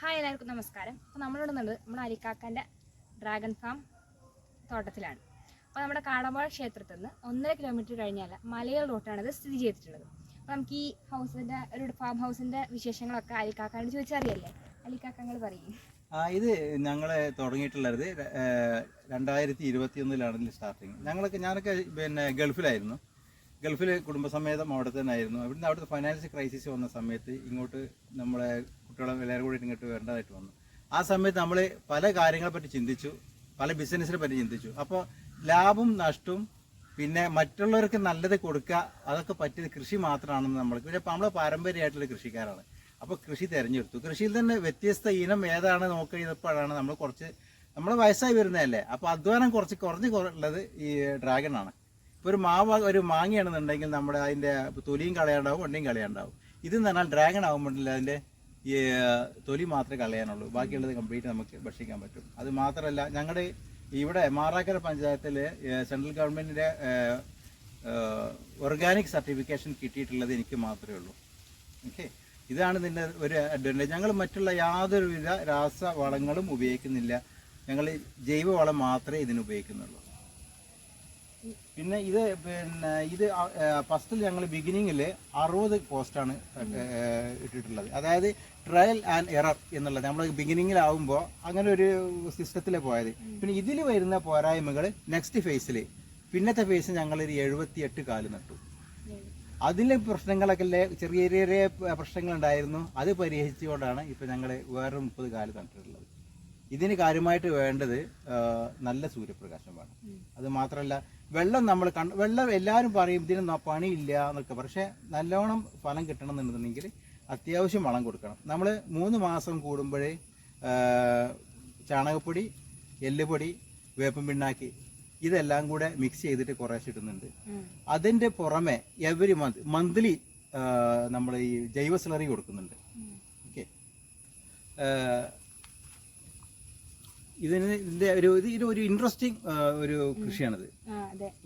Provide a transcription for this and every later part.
Hi എല്ലാവർക്കും നമസ്കാരം. അപ്പോൾ നമ്മളിവിടെ നിന്നുള്ളത് നമ്മുടെ അരിക്കാക്കന്റെ ഡ്രാഗൺ ഫാം തോട്ടത്തിലാണ്. അപ്പോൾ നമ്മുടെ കാടമ്പുഴ ക്ഷേത്രത്തിൽ നിന്ന് ഒന്നര കിലോമീറ്റർ കഴിഞ്ഞാൽ മലയൽ റൂട്ടാണ് ഇത് സ്ഥിതി ചെയ്തിട്ടുള്ളത്. അപ്പോൾ നമുക്ക് ഈ ഹൗസിന്റെ ഒരു ഫാം ഹൗസിന്റെ വിശേഷങ്ങളൊക്കെ അലിക്കാക്കാണ്ട് ചോദിച്ചറിയല്ലേ? അലിക്കാക്കങ്ങൾ പറയും. ആ ഇത് ഞങ്ങൾ തുടങ്ങിയിട്ടുള്ളത് രണ്ടായിരത്തി ഇരുപത്തി ഒന്നിലാണ് സ്റ്റാർട്ടിങ് ഞങ്ങളൊക്കെ ഞാനൊക്കെ പിന്നെ ഗൾഫിലായിരുന്നു. ഗൾഫിൽ കുടുംബസമേതം അവിടെ തന്നെ ആയിരുന്നു അവിടുന്ന് അവിടുത്തെ ഫൈനാൻഷ്യൽ ക്രൈസിസ് വന്ന സമയത്ത് ഇങ്ങോട്ട് നമ്മളെ കുട്ടികളെ എല്ലാവരും കൂടി ഇങ്ങോട്ട് വേണ്ടതായിട്ട് വന്നു. ആ സമയത്ത് നമ്മൾ പല കാര്യങ്ങളെ പറ്റി ചിന്തിച്ചു. പല ബിസിനസ്സിനെ പറ്റി ചിന്തിച്ചു. അപ്പോൾ ലാഭം നഷ്ടവും പിന്നെ മറ്റുള്ളവർക്ക് നല്ലത് കൊടുക്കുക അതൊക്കെ പറ്റിയത് കൃഷി മാത്രമാണെന്ന് നമ്മൾ പക്ഷേ നമ്മൾ പാരമ്പര്യമായിട്ടുള്ള കൃഷിക്കാരാണ്. അപ്പോൾ കൃഷി തിരഞ്ഞെടുത്തു. കൃഷിയിൽ തന്നെ വ്യത്യസ്ത ഇനം ഏതാണ് നോക്കുക ചെയ്തപ്പോഴാണ് നമ്മൾ കുറച്ച് നമ്മൾ വയസ്സായി വരുന്നതല്ലേ? അപ്പോൾ അധ്വാനം കുറച്ച് കുറഞ്ഞ് കുറ- ഉള്ളത് ഈ ഡ്രാഗൺ ആണ്. ഒരു മാവ് ഒരു മാങ്ങയാണെന്നുണ്ടെങ്കിൽ നമ്മുടെ അതിന്റെ തൊലിയും കളയാണ്ടാവും വണ്ടിയും കളയാണ്ടാവും. ഇത് എന്ന് പറഞ്ഞാൽ ഡ്രാഗൺ ആകുമ്പോഴല്ല അതിന്റെ ഈ തൊലി മാത്രമേ കളയാനുള്ളൂ. ബാക്കിയുള്ളത് കംപ്ലീറ്റ് നമുക്ക് ഭക്ഷിക്കാൻ പറ്റും. അത് മാത്രമല്ല ഞങ്ങളുടെ ഇവിടെ മാറാക്കര പഞ്ചായത്തിൽ സെൻട്രൽ ഗവൺമെന്റിന്റെ ഓർഗാനിക് സർട്ടിഫിക്കേഷൻ കിട്ടിയിട്ടുള്ളത് എനിക്ക് മാത്രമേ ഉള്ളൂ. ഓക്കെ? ഇതാണ് ഇതിന്റെ ഒരു അഡ്വാന്റേജ് ഞങ്ങൾ മറ്റുള്ള യാതൊരുവിധ രാസവളങ്ങളും ഉപയോഗിക്കുന്നില്ല. ഞങ്ങൾ ജൈവവളം മാത്രമേ ഇതിന് ഉപയോഗിക്കുന്നുള്ളൂ. പിന്നെ ഇത് പിന്നെ ഇത് ഫസ്റ്റിൽ ഞങ്ങൾ ബിഗിനിങ്ങിൽ അറുപത് പോസ്റ്റാണ് ഇട്ടിട്ടുള്ളത്. അതായത് ട്രയൽ ആൻഡ് എറർ എന്നുള്ളത്. നമ്മൾ ബിഗിനിങ്ങിലാവുമ്പോൾ അങ്ങനെ ഒരു സിസ്റ്റത്തിലെ പോയത്. പിന്നെ ഇതിൽ വരുന്ന പോരായ്മകൾ നെക്സ്റ്റ് ഫേസിൽ പിന്നത്തെ ഫേസ് ഞങ്ങൾ ഒരു എഴുപത്തിയെട്ട് കാൽ നട്ടു. അതിലെ പ്രശ്നങ്ങളൊക്കെ ചെറിയ ചെറിയ പ്രശ്നങ്ങളുണ്ടായിരുന്നു. അത് പരിഹരിച്ചുകൊണ്ടാണ് ഇപ്പം ഞങ്ങൾ വേറെ മുപ്പത് കാൽ നട്ടിട്ടുള്ളത്. ഇതിന് കാര്യമായിട്ട് വേണ്ടത് നല്ല സൂര്യപ്രകാശം വേണം അത് മാത്രമല്ല വെള്ളം നമ്മൾ കണ്ട് വെള്ളം എല്ലാവരും പറയും ഇതിന് പണിയില്ല എന്നൊക്കെ. പക്ഷേ നല്ലോണം ഫലം കിട്ടണമെന്നുണ്ടെന്നുണ്ടെങ്കിൽ അത്യാവശ്യം വളം കൊടുക്കണം. നമ്മൾ മൂന്ന് മാസം കൂടുമ്പോഴേ ചാണകപ്പൊടി എല്ലുപൊടി വേപ്പം പിണ്ണാക്കി ഇതെല്ലാം കൂടെ മിക്സ് ചെയ്തിട്ട് കുറേശ്ശെ ഇടുന്നുണ്ട്. അതിന്റെ പുറമെ എവരി മന്ത് മന്ത്ലി നമ്മൾ ഈ ജൈവ സ്ലറി കൊടുക്കുന്നുണ്ട്. ഓക്കെ ഇതിന് ഇതിന്റെ ഒരു ഇത് ഒരു ഇൻട്രസ്റ്റിംഗ് ഒരു കൃഷിയാണിത്.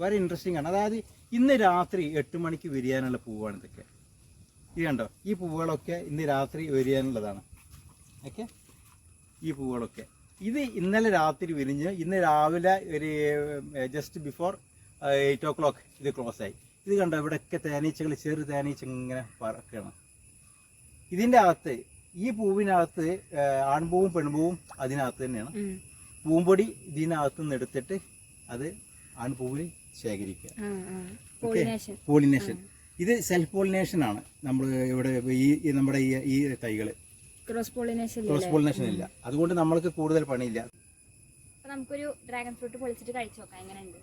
വളരെ ഇൻട്രസ്റ്റിംഗ് ആണ്. അതായത് ഇന്ന് രാത്രി എട്ട് മണിക്ക് വിരിയാനുള്ള പൂവാണ് ഇതൊക്കെ. ഇത് കണ്ടോ? ഈ പൂവുകളൊക്കെ ഇന്ന് രാത്രി വിരിയാനുള്ളതാണ്. ഓക്കെ? ഈ പൂവുകളൊക്കെ. ഇത് ഇന്നലെ രാത്രി വിരിഞ്ഞ് ഇന്ന് രാവിലെ ഒരു just before eight o'clock ഇത് ക്ലോസ് ആയി. ഇത് കണ്ടോ? ഇവിടെയൊക്കെ തേനീച്ചകൾ ചെറു തേനീച്ച ഇങ്ങനെ പറക്കണം ഇതിന്റെ അകത്ത് ഈ പൂവിനകത്ത് ആൺപൂവും പെൺപൂവും അതിനകത്ത് തന്നെയാണ്. പൂമ്പൊടി ഇതിനകത്ത് നിന്ന് എടുത്തിട്ട് അത് ആൺപൂവിൽ ശേഖരിക്കുക. പോളിനേഷൻ ഇത് സെൽഫ് പോളിനേഷൻ ആണ്. നമ്മൾ ഇവിടെ ഈ നമ്മുടെ ഈ തൈകൾ ക്രോസ് പോളിനേഷൻ ക്രോസ് പോളിനേഷൻ ഇല്ല? അതുകൊണ്ട് നമ്മൾക്ക് കൂടുതൽ പണിയില്ല. നമുക്കൊരു ഡ്രാഗൺ ഫ്രൂട്ട് പൊളിച്ചിട്ട് കഴിച്ചു നോക്കാം. എങ്ങനെയുണ്ട്?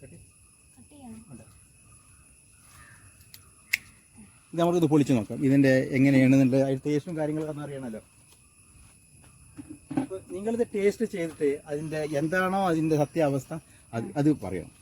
കട്ട് ചെയ്യണം ഇത് നമുക്കിത് പൊളിച്ച് നോക്കാം. ഇതിന്റെ എങ്ങനെയാണ് അതിന്റെ ടേസ്റ്റും കാര്യങ്ങളൊക്കെ ഒന്ന് അറിയണമല്ലോ. നിങ്ങളിത് ടേസ്റ്റ് ചെയ്തിട്ട് അതിന്റെ എന്താണോ അതിന്റെ സത്യാവസ്ഥ അത് അത് പറയണം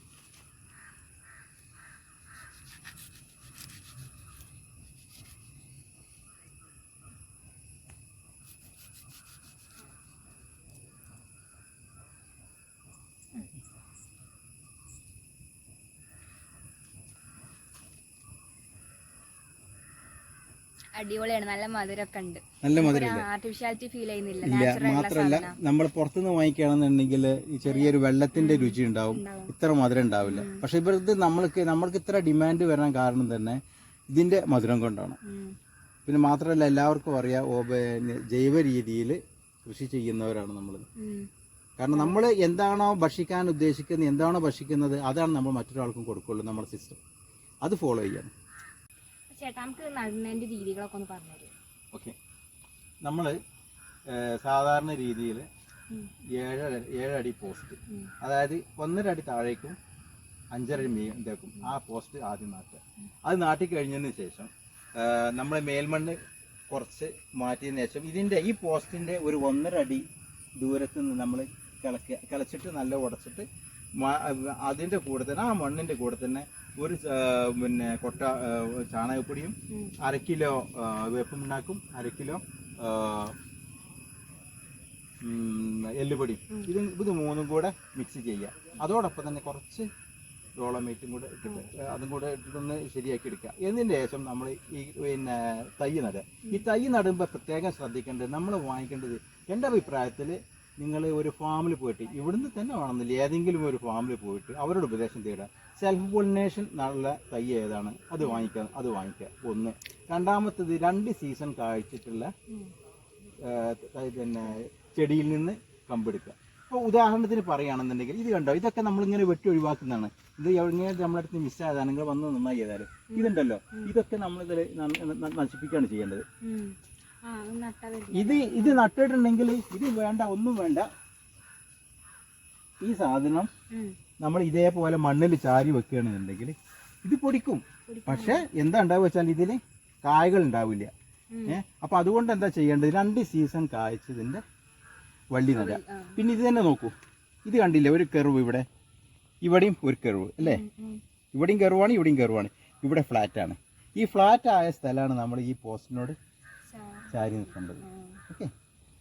അടിപൊളിയാണ്. നല്ല മധുരമൊക്കെ ഉണ്ട് നല്ല മധുരം ആർട്ടിഫിഷ്യാലിറ്റി ഫീൽ ചെയ്യുന്നില്ല. ഇല്ല മാത്രമല്ല നമ്മൾ പുറത്തുനിന്ന് വാങ്ങിക്കുകയാണെന്നുണ്ടെങ്കിൽ ഈ ചെറിയൊരു വെള്ളത്തിന്റെ രുചി ഉണ്ടാവും. ഇത്ര മധുരം ഉണ്ടാവില്ല. പക്ഷെ ഇവർക്ക് നമ്മൾക്ക് നമ്മൾക്ക് ഇത്ര ഡിമാൻഡ് വരാൻ കാരണം തന്നെ ഇതിന്റെ മധുരം കൊണ്ടാണ്. പിന്നെ മാത്രമല്ല എല്ലാവർക്കും അറിയാം ഓ, ജൈവ രീതിയിൽ കൃഷി ചെയ്യുന്നവരാണ് നമ്മൾ കാരണം നമ്മൾ എന്താണോ ഭക്ഷിക്കാൻ ഉദ്ദേശിക്കുന്നത് എന്താണോ ഭക്ഷിക്കുന്നത് അതാണ് നമ്മൾ മറ്റൊരാൾക്കും കൊടുക്കുള്ളൂ നമ്മുടെ സിസ്റ്റം അത് ഫോളോ ചെയ്യണം. ചേട്ടാ നമുക്ക് രീതികളൊക്കെ ഒന്ന് പറഞ്ഞു തരുമോ? ഓക്കെ. നമ്മൾ സാധാരണ രീതിയിൽ. ഏഴര ഏഴടി പോസ്റ്റ്. അതായത് ഒന്നര അടി താഴേക്കും അഞ്ചര അടി മീ ആ പോസ്റ്റ് ആദ്യം നാട്ടുക അത് നാട്ടി കഴിഞ്ഞതിന് ശേഷം നമ്മൾ മേൽമണ്ണ് കുറച്ച് മാറ്റിയതിന് ശേഷം ഇതിന്റെ ഈ പോസ്റ്റിന്റെ ഒരു ഒന്നര അടി ദൂരത്ത് നിന്ന് നമ്മൾ കിളക്കുക കിളച്ചിട്ട് നല്ല ഉടച്ചിട്ട് അതിന്റെ കൂടെ തന്നെ ആ മണ്ണിന്റെ കൂടെ തന്നെ ഒരു പിന്നെ കൊട്ട ചാണകപ്പൊടിയും. അര കിലോ ആ, വേപ്പുണ്ടാക്കും അര കിലോ എല്ലുപൊടി. ഇത് ഇത് മൂന്നും കൂടെ മിക്സ് ചെയ്യുക. അതോടൊപ്പം തന്നെ കുറച്ച് ഡോളമേറ്റും കൂടെ ഇട്ടിട്ട് അതും കൂടെ ഇട്ടിട്ടൊന്ന് ശരിയാക്കി എടുക്കുക. എന്നതിന് ശേഷം നമ്മൾ ഈ പിന്നെ തൈ നടുക. ഈ തൈ നടുമ്പോൾ പ്രത്യേകം ശ്രദ്ധിക്കേണ്ടത് നമ്മൾ വാങ്ങിക്കേണ്ടത് എന്റെ അഭിപ്രായത്തിൽ നിങ്ങൾ ഒരു ഫാമിൽ പോയിട്ട് ഇവിടുന്ന് തന്നെ വേണമെന്നില്ല ഏതെങ്കിലും ഒരു ഫാമിൽ പോയിട്ട് അവരോട് ഉപദേശം തേടുക. സെൽഫ് പോളിനേഷൻ നല്ല തൈ ഏതാണ്? അത് വാങ്ങിക്കുക അത് വാങ്ങിക്കുക ഒന്ന്. രണ്ടാമത്തത് രണ്ട് സീസൺ കാഴ്ചിട്ടുള്ള പിന്നെ ചെടിയിൽ നിന്ന് കമ്പെടുക്കുക. ഇപ്പോൾ ഉദാഹരണത്തിന് പറയുകയാണെന്നുണ്ടെങ്കിൽ ഇത് കണ്ടോ? ഇതൊക്കെ നമ്മളിങ്ങനെ വെട്ടി ഒഴിവാക്കുന്നതാണ്. ഇത് എങ്ങനെ നമ്മുടെ അടുത്ത് മിസ്സായതാണ് നിങ്ങൾ വന്ന് നന്നായി ഏതായാലും ഇതുണ്ടല്ലോ. ഇതൊക്കെ നമ്മളിതിൽ നശിപ്പിക്കുകയാണ് ചെയ്യേണ്ടത്. ഇത് ഇത് നട്ടിട്ടുണ്ടെങ്കിൽ ഇത് വേണ്ട ഒന്നും വേണ്ട. ഈ സാധനം. നമ്മൾ ഇതേപോലെ മണ്ണിൽ ചാരി വെക്കുകയാണെന്നുണ്ടെങ്കിൽ ഇത് പൊടിക്കും. പക്ഷെ എന്താ ഉണ്ടാവുക വെച്ചാൽ ഇതിൽ കായകൾ ഉണ്ടാവില്ല. ഏഹ് അപ്പൊ അതുകൊണ്ട് എന്താ ചെയ്യേണ്ടത്? രണ്ട് സീസൺ കായ്ച്ചതിന്റെ വള്ളി നല്ല. പിന്നെ ഇത് തന്നെ നോക്കൂ. ഇത് കണ്ടില്ല? ഒരു കെറിവ് ഇവിടെ. ഇവിടെയും ഒരു കെറിവ് അല്ലേ. ഇവിടെയും കെറുവാണ് ഇവിടെയും കെറുവാണ് ഇവിടെ ഫ്ലാറ്റ് ആണ് ഈ ഫ്ലാറ്റ് ആയ സ്ഥലമാണ് നമ്മൾ ഈ പോസ്റ്റിനോട് ചാരി നിൽക്കേണ്ടത്. ഓക്കെ?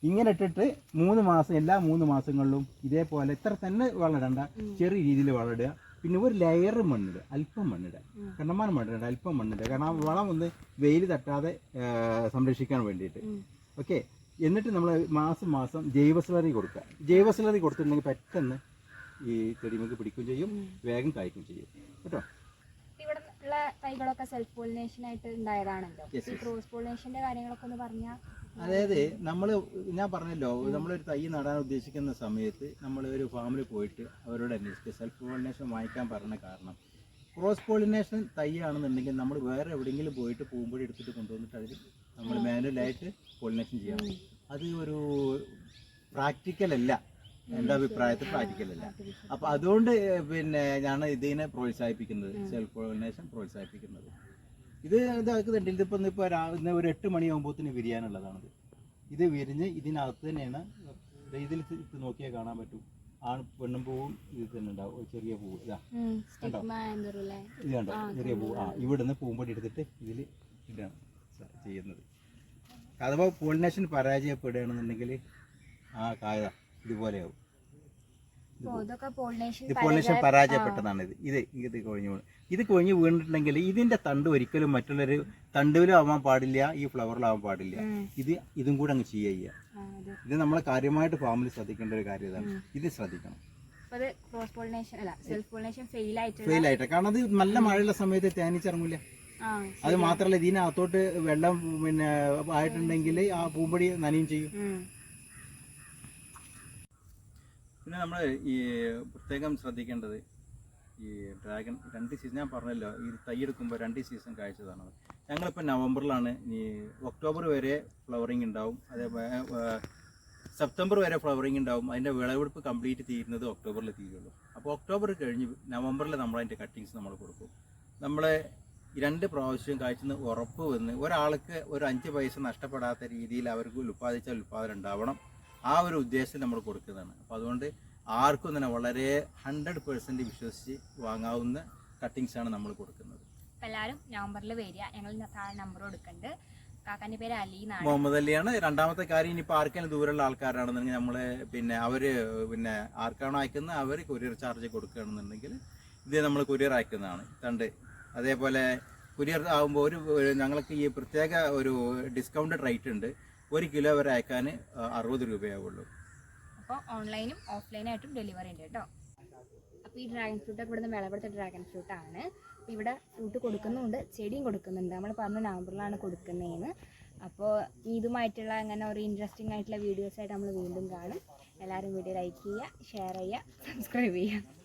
ഇങ്ങനെ ഇട്ടിട്ട് മൂന്ന് മാസം എല്ലാ മൂന്ന് മാസങ്ങളിലും ഇതേപോലെ ഇത്ര തന്നെ വളരണ്ട ചെറിയ രീതിയിൽ വളരുക പിന്നെ ഒരു ലെയർ മണ്ണിടുക അല്പം മണ്ണിടുക. കണ്ണമാനം മണ്ണിടുക അല്പം മണ്ണിടുക കാരണം ആ വളം ഒന്ന് വെയിൽ തട്ടാതെ സംരക്ഷിക്കാൻ വേണ്ടിയിട്ട്. ഓക്കെ? എന്നിട്ട് നമ്മൾ മാസം മാസം ജൈവസ്ലറി കൊടുക്കുക. ജൈവ സ്ലറി കൊടുത്തിട്ടുണ്ടെങ്കിൽ പെട്ടെന്ന് ഈ ചെടിമക്ക് പിടിക്കുകയും ചെയ്യും വേഗം കായ്ക്കുകയും ചെയ്യും. കേട്ടോ? തൈകളൊക്കെ സെൽഫ് പോളിനേഷൻ ആയിട്ട് ഉണ്ടായതാണല്ലോ. ക്രോസ് പോളിനേഷന്റെ കാര്യങ്ങളൊക്കെ ഒന്ന് പറഞ്ഞാൽ അതായത് നമ്മൾ ഞാൻ പറഞ്ഞല്ലോ നമ്മളൊരു തൈ നടാൻ ഉദ്ദേശിക്കുന്ന സമയത്ത് നമ്മൾ ഒരു ഫാമിൽ പോയിട്ട് അവരോട് അന്വേഷിക്കുക സെൽഫ് പോളിനേഷൻ വാങ്ങിക്കാൻ പറഞ്ഞ കാരണം. ക്രോസ് പോളിനേഷൻ തൈയാണെന്നുണ്ടെങ്കിൽ നമ്മൾ വേറെ എവിടെയെങ്കിലും പോയിട്ട് പൂമ്പൊടി എടുത്തിട്ട് കൊണ്ടുവന്നിട്ട് അതിൽ നമ്മൾ മാനുവലായിട്ട് പോളിനേഷൻ ചെയ്യണം. അത് ഒരു പ്രാക്ടിക്കൽ അല്ല. എന്റെ അഭിപ്രായത്തിൽ പ്രാക്ടിക്കലല്ല. അപ്പോൾ അതുകൊണ്ട് പിന്നെ ഞാൻ ഇതിനെ പ്രോത്സാഹിപ്പിക്കുന്നത് സെൽഫ് പോളിനേഷൻ പ്രോത്സാഹിപ്പിക്കുന്നത്. ഇത് ഇതാക്കുന്നുണ്ട് ഇതിപ്പോ ഇപ്പോൾ രാവിലെ ഒരു എട്ട് മണിയാകുമ്പോഴത്തേന് വിരിയാനുള്ളതാണിത്. ഇത് വിരിഞ്ഞ് ഇതിനകത്ത് തന്നെയാണ് ഇതിൽ ഇത് നോക്കിയാൽ കാണാൻ പറ്റും. ആൺ പെണ്ണും പൂവും ഇത് തന്നെ ഉണ്ടാവും. ചെറിയ പൂവ് ഇതാ. കണ്ടോ? ഇത് കണ്ടോ? ചെറിയ പൂവ് ആ ഇവിടുന്ന് പൂമ്പടി എടുത്തിട്ട് ഇതിൽ ഇതാണ് ചെയ്യുന്നത്. അഥവാ പോളിനേഷൻ പരാജയപ്പെടുകയാണെന്നുണ്ടെങ്കിൽ ആ കായ ഇതുപോലെയാവും. പോളിനേഷൻ പരാജയപ്പെട്ടതാണ് ഇത്. ഇത് ഇത് കൊഴിഞ്ഞു വീണ്. ഇത് കൊഴിഞ്ഞു വീണിട്ടുണ്ടെങ്കിൽ ഇതിന്റെ തണ്ട് ഒരിക്കലും മറ്റുള്ളൊരു തണ്ടിലും ആവാൻ പാടില്ല ഈ ഫ്ലവറിലാവാൻ പാടില്ല. ഇത് ഇതും കൂടെ അങ്ങ് ചെയ്യുക ഇത് നമ്മൾ കാര്യമായിട്ട് ഫാമിൽ ശ്രദ്ധിക്കേണ്ട ഒരു കാര്യം ഇതാണ്. ഇത് ശ്രദ്ധിക്കണം. ഫെയിൽ ആയിട്ട്. കാരണം അത് നല്ല മഴയുള്ള സമയത്ത് തേനിച്ചിറങ്ങില്ല ആ അത് മാത്രമല്ല ഇതിനകത്തോട്ട് വെള്ളം പിന്നെ ആയിട്ടുണ്ടെങ്കിൽ ആ പൂമ്പടി നനയും ചെയ്യും. പിന്നെ നമ്മൾ ഈ പ്രത്യേകം ശ്രദ്ധിക്കേണ്ടത് ഈ ഡ്രാഗൺ രണ്ട് സീസൺ ഞാൻ പറഞ്ഞല്ലോ ഈ തൈ എടുക്കുമ്പോൾ രണ്ട് സീസൺ കാഴ്ചതാണ്. ഞങ്ങളിപ്പോൾ നവംബറിലാണ് ഈ ഒക്ടോബർ വരെ ഫ്ലവറിങ് ഉണ്ടാവും. അതേപോലെ സെപ്റ്റംബർ വരെ ഫ്ലവറിങ് ഉണ്ടാവും. അതിന്റെ വിളവെടുപ്പ് കംപ്ലീറ്റ് തീരുന്നത് ഒക്ടോബറിൽ തീരുള്ളൂ. അപ്പോൾ ഒക്ടോബർ കഴിഞ്ഞ് നവംബറിൽ നമ്മൾ അതിന്റെ കട്ടിങ്സ് നമ്മൾ കൊടുക്കും. നമ്മൾ രണ്ട് പ്രാവശ്യം കാഴ്ചന്ന് ഉറപ്പ് വന്ന് ഒരാൾക്ക് ഒരു അഞ്ച് പൈസ നഷ്ടപ്പെടാത്ത രീതിയിൽ അവർക്ക് ഉൽപ്പാദിച്ച ഉൽപ്പാദനം ഉണ്ടാവണം. ആ ഒരു ഉദ്ദേശത്തിൽ നമ്മൾ കൊടുക്കുന്നതാണ്. അപ്പോൾ അതുകൊണ്ട് ആർക്കും തന്നെ വളരെ ഹൺഡ്രഡ് പേഴ്സന്റ് വിശ്വസിച്ച് വാങ്ങാവുന്ന കട്ടിങ്സ് ആണ് നമ്മൾ കൊടുക്കുന്നത്. എല്ലാവരും നവംബറിൽ വരിക. ഞങ്ങൾ താഴെ നമ്പർ കൊടുക്കുന്നുണ്ട്. കാക്കാന്റെ പേര് അലി എന്നാണ്. മുഹമ്മദ് അലിയാണ്. രണ്ടാമത്തെ കാര്യം ഇനിയിപ്പോൾ ആർക്കെങ്കിലും ദൂരമുള്ള ആൾക്കാരാണെന്നുണ്ടെങ്കിൽ നമ്മൾ പിന്നെ അവർ പിന്നെ ആർക്കാണോ അയക്കുന്നത് അവർ കൊറിയർ ചാർജ് കൊടുക്കുകയാണെന്നുണ്ടെങ്കിൽ ഇത് നമ്മൾ കൊറിയർ അയക്കുന്നതാണ്. തണ്ട് അതേപോലെ കൊറിയർ ആകുമ്പോൾ ഒരു ഞങ്ങൾക്ക് ഈ പ്രത്യേക ഒരു ഡിസ്കൗണ്ടഡ് റേറ്റ് ഉണ്ട്. ഒരു കിലോ വരെ അയക്കാൻ അറുപത് രൂപയാവുള്ളൂ. അപ്പോൾ ഓൺലൈനും ഓഫ്ലൈനായിട്ടും ഡെലിവറി ഉണ്ട് കേട്ടോ. അപ്പോൾ ഈ ഡ്രാഗൺ ഫ്രൂട്ട് ഇവിടുന്ന് വിളവെടുത്ത ഡ്രാഗൺ ഫ്രൂട്ട് ആണ്. അപ്പോൾ ഇവിടെ ഫ്രൂട്ട് കൊടുക്കുന്നുണ്ട് ചെടിയും കൊടുക്കുന്നുണ്ട്. നമ്മൾ പറഞ്ഞ നവംബറിലാണ് കൊടുക്കുന്നതെന്ന്. അപ്പോൾ ഇതുമായിട്ടുള്ള അങ്ങനെ ഒരു ഇൻട്രസ്റ്റിംഗ് ആയിട്ടുള്ള വീഡിയോസ് ആയിട്ട് നമ്മൾ വീണ്ടും കാണും. എല്ലാവരും വീഡിയോ ലൈക്ക് ചെയ്യുക ഷെയർ ചെയ്യുക സബ്സ്ക്രൈബ് ചെയ്യുക.